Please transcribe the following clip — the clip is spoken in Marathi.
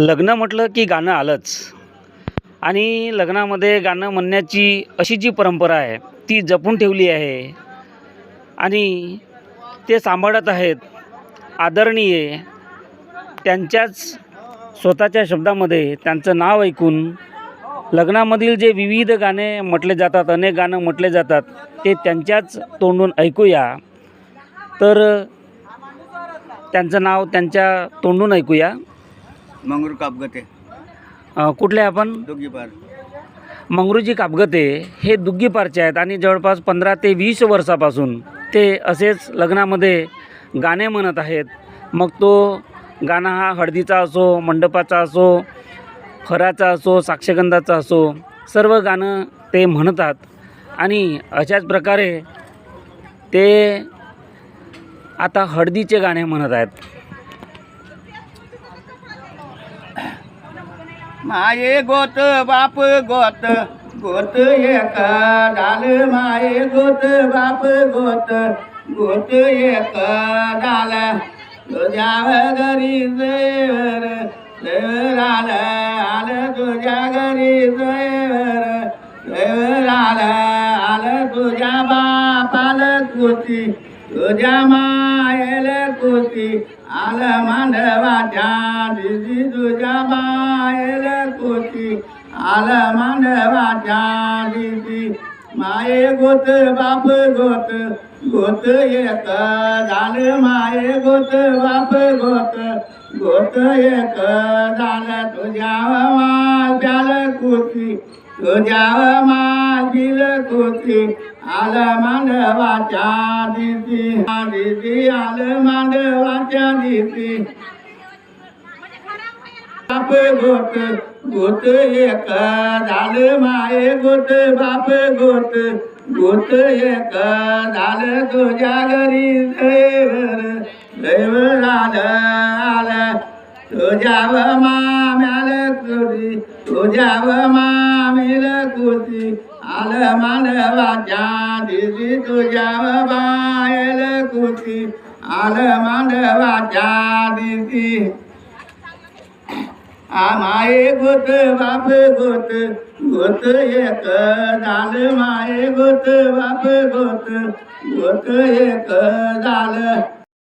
लग्न म्हटलं की गाणं आलंच. आणि लग्नामध्ये गाणं म्हणण्याची अशी जी परंपरा आहे ती जपून ठेवली आहे. आणि ते सांभाळत आहेत आदरणीय त्यांच्याच स्वतःच्या शब्दामध्ये त्यांचं नाव ऐकून लग्नामधील जे विविध गाणे म्हटले जातात अनेक गाणं म्हटले जातात ते त्यांच्याच तोंडून ऐकूया. तर त्यांचं नाव त्यांच्या तोंडून ऐकूया. मंगरूळ कापगते अ, कुठले आपण? दोघी पार. मंगरूजी कापगते हे दुग्गीपारचे आहेत आणि जवळपास पंधरा ते वीस वर्षापासून ते असेच लग्नामध्ये गाणे म्हणत आहेत. मग तो गाणं हा हळदीचा असो मंडपाचा असो खराचा असो साक्षगंधाचा असो सर्व गाणं ते म्हणतात. आणि अशाच प्रकारे ते आता हळदीचे गाणे म्हणत आहेत. माये गोत बाप गोत गोत एक डाल माये गोत बाप गोत गोत एक डाल. तुझ्या घरी जयवर जयवर आलं आलं तुझ्या घरी जयवर जयवर आलं आलं तुझ्या बापाल कुती तुझ्या मायेल कुती. आलं मांडवाच्या दिदी तुझ्या बा आल मांडवाच्या माये गोत बाप गोत गोत एक झालं. माये गोत बाप गोत गोत एक झालं. तुझ्या माल कुती तुझ्या मागील कुती आल मांडवाच्या दिदी दिदी आल मांडवाच्या दिदी बाप गोट गोत एक झालं माये गोत बाप गोट गोत एक झालं तुझ्या घरी दैवर दैवर आलं आलं. तुझ्या व माम्याला कुती तुझ्या व मामीला कुती आलं मानवाच्या दिदी तुझ्या व बायला कुती आलं मानवाच्या दिदी आ माये गोत बाप गोत गोत एक दाल। माये गोत बाप गोत गोत एक दाल।